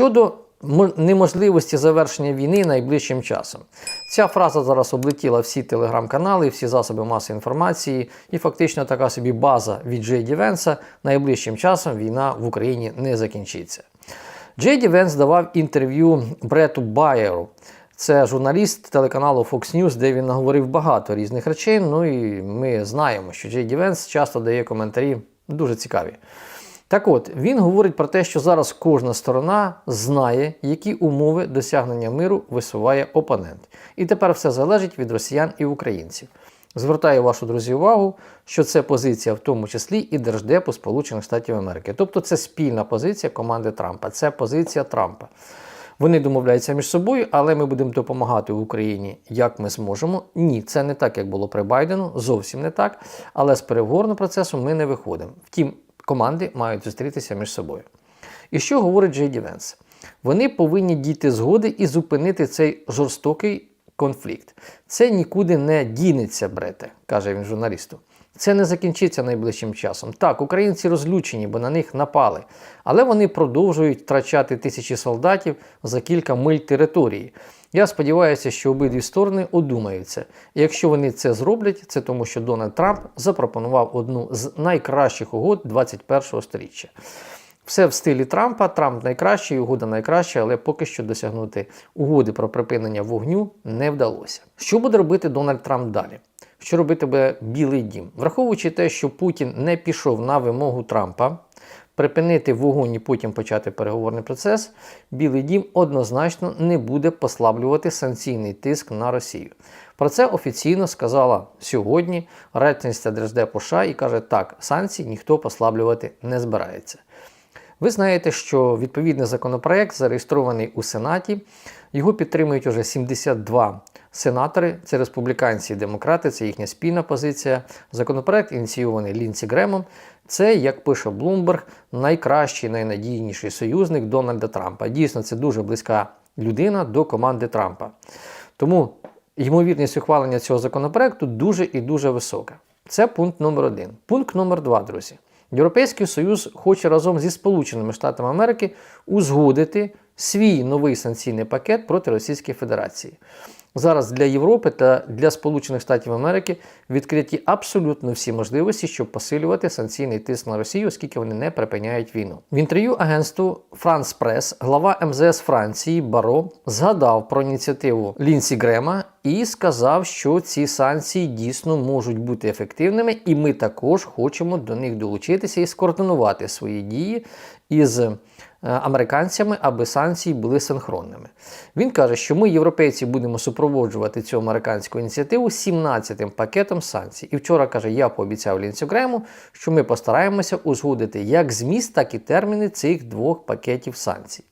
Щодо неможливості завершення війни найближчим часом. Ця фраза зараз облетіла всі телеграм-канали, всі засоби масової інформації, і фактично така собі база від Джей Ді Венса найближчим часом війна в Україні не закінчиться. Джей Ді Венс давав інтерв'ю Брету Байеру. Це журналіст телеканалу Fox News, де він наговорив багато різних речей. Ну і ми знаємо, що Джей Ді Венс часто дає коментарі дуже цікаві. Так от, він говорить про те, що зараз кожна сторона знає, які умови досягнення миру висуває опонент. І тепер все залежить від росіян і українців. Звертаю вашу друзі увагу, що це позиція в тому числі і Держдепу Сполучених Штатів Америки. Тобто це спільна позиція команди Трампа, це позиція Трампа. Вони домовляються між собою, але ми будемо допомагати Україні, як ми зможемо. Ні, це не так, як було при Байдену, зовсім не так. Але з переговорного процесу ми не виходимо. Втім, команди мають зустрітися між собою. І що говорить Джей Ді Венс? Вони повинні дійти згоди і зупинити цей жорстокий конфлікт. Це нікуди не дінеться, брете, каже він журналісту. Це не закінчиться найближчим часом. Так, українці розлючені, бо на них напали, але вони продовжують втрачати тисячі солдатів за кілька миль території. Я сподіваюся, що обидві сторони одумаються. Якщо вони це зроблять, це тому, що Дональд Трамп запропонував одну з найкращих угод 21-го століття. Все в стилі Трампа. Трамп найкращий, угода найкраща, але поки що досягнути угоди про припинення вогню не вдалося. Що буде робити Дональд Трамп далі? Що робитиме Білий Дім? Враховуючи те, що Путін не пішов на вимогу Трампа припинити вогонь і потім почати переговорний процес, Білий Дім однозначно не буде послаблювати санкційний тиск на Росію. Про це офіційно сказала сьогодні речниця Держдепу США і каже, так, санкцій ніхто послаблювати не збирається. Ви знаєте, що відповідний законопроект зареєстрований у Сенаті. Його підтримують уже 72 сенатори. Це республіканці і демократи, це їхня спільна позиція. Законопроект ініційований Лінсі Гремом. Це, як пише Блумберг, найкращий, найнадійніший союзник Дональда Трампа. Дійсно, це дуже близька людина до команди Трампа. Тому ймовірність ухвалення цього законопроекту дуже і дуже висока. Це пункт номер один. Пункт номер два, друзі. Європейський Союз хоче разом зі Сполученими Штатами Америки узгодити свій новий санкційний пакет проти Російської Федерації. Зараз для Європи та для Сполучених Штатів Америки відкриті абсолютно всі можливості, щоб посилювати санкційний тиск на Росію, оскільки вони не припиняють війну. В інтерв'ю агентству France Press глава МЗС Франції Баро згадав про ініціативу Лінсі Грема і сказав, що ці санкції дійсно можуть бути ефективними, і ми також хочемо до них долучитися і скоординувати свої дії із американцями, аби санкції були синхронними. Він каже, що ми, європейці, будемо супроводжувати цю американську ініціативу 17-м пакетом санкцій. І вчора каже, я пообіцяв Лінцю Грему, що ми постараємося узгодити як зміст, так і терміни цих двох пакетів санкцій.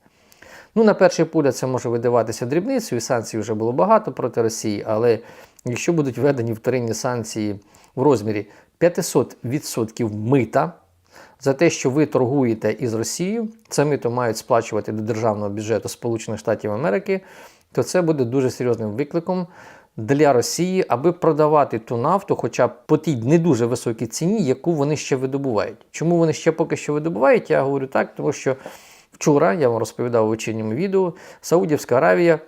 Ну, на перший погляд, це може видаватися дрібницею, санкцій вже було багато проти Росії, але якщо будуть введені вторинні санкції в розмірі 500% мита за те, що ви торгуєте із Росією, це мито мають сплачувати до державного бюджету Сполучених Штатів Америки, то це буде дуже серйозним викликом для Росії, аби продавати ту нафту, хоча б по тій не дуже високій ціні, яку вони ще видобувають. Чому вони ще поки що видобувають? Я говорю так, тому що вчора я вам розповідав у вечірньому відео, Саудівська Аравія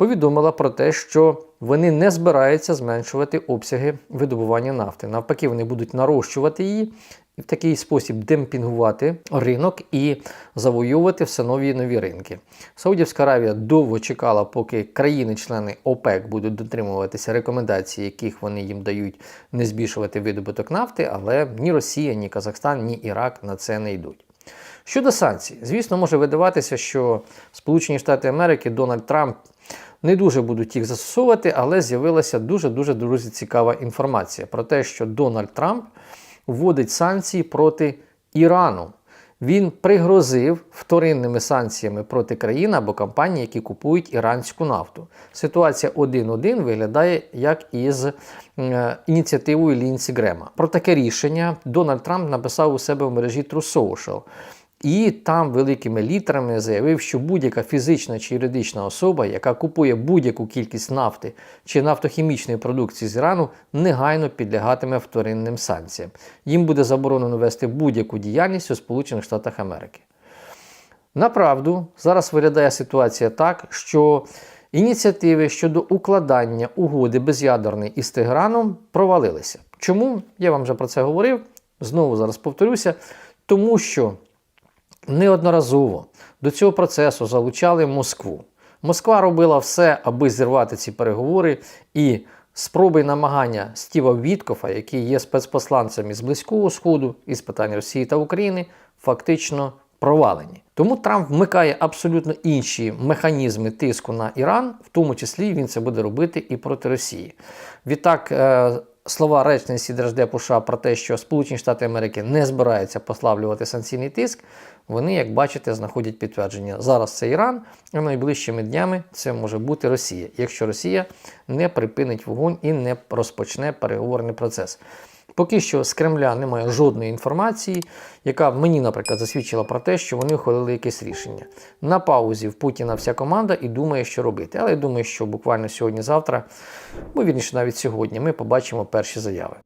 повідомила про те, що вони не збираються зменшувати обсяги видобування нафти. Навпаки, вони будуть нарощувати її і в такий спосіб демпінгувати ринок і завоювати все нові і нові ринки. Саудівська Аравія довго чекала, поки країни-члени ОПЕК будуть дотримуватися рекомендацій, яких вони їм дають не збільшувати видобуток нафти, але ні Росія, ні Казахстан, ні Ірак на це не йдуть. Щодо санкцій, звісно, може видаватися, що Сполучені Штати Америки Дональд Трамп не дуже будуть їх застосовувати, але з'явилася дуже-дуже друзі цікава інформація про те, що Дональд Трамп вводить санкції проти Ірану. Він пригрозив вторинними санкціями проти країн або компаній, які купують іранську нафту. Ситуація 1-1 виглядає як із е, ініціативою Лінсі Грема. Про таке рішення Дональд Трамп написав у себе в мережі True Social. І там великими літерами заявив, що будь-яка фізична чи юридична особа, яка купує будь-яку кількість нафти чи нафтохімічної продукції з Ірану, негайно підлягатиме вторинним санкціям. Їм буде заборонено вести будь-яку діяльність у Сполучених Штатах Америки. Направду, зараз виглядає ситуація так, що ініціативи щодо укладання угоди без'ядерної із Теграном провалилися. Чому? Я вам вже про це говорив. Знову зараз повторюся, тому що неодноразово до цього процесу залучали Москву. Москва робила все, аби зірвати ці переговори, і спроби і намагання Стіва Віткофа, який є спецпосланцем із Близького Сходу, із питань Росії та України, фактично провалені. Тому Трамп вмикає абсолютно інші механізми тиску на Іран, в тому числі він це буде робити і проти Росії. Відтак, е, слова речниці Держдепу США про те, що Сполучені Штати Америки не збираються послаблювати санкційний тиск, вони, як бачите, знаходять підтвердження. Зараз це Іран, а найближчими днями це може бути Росія, якщо Росія не припинить вогонь і не розпочне переговорний процес. Поки що з Кремля немає жодної інформації, яка мені, наприклад, засвідчила про те, що вони ухвалили якесь рішення. На паузі в Путіна вся команда і думає, що робити. Але я думаю, що буквально сьогодні-завтра, бо вірніше навіть сьогодні, ми побачимо перші заяви.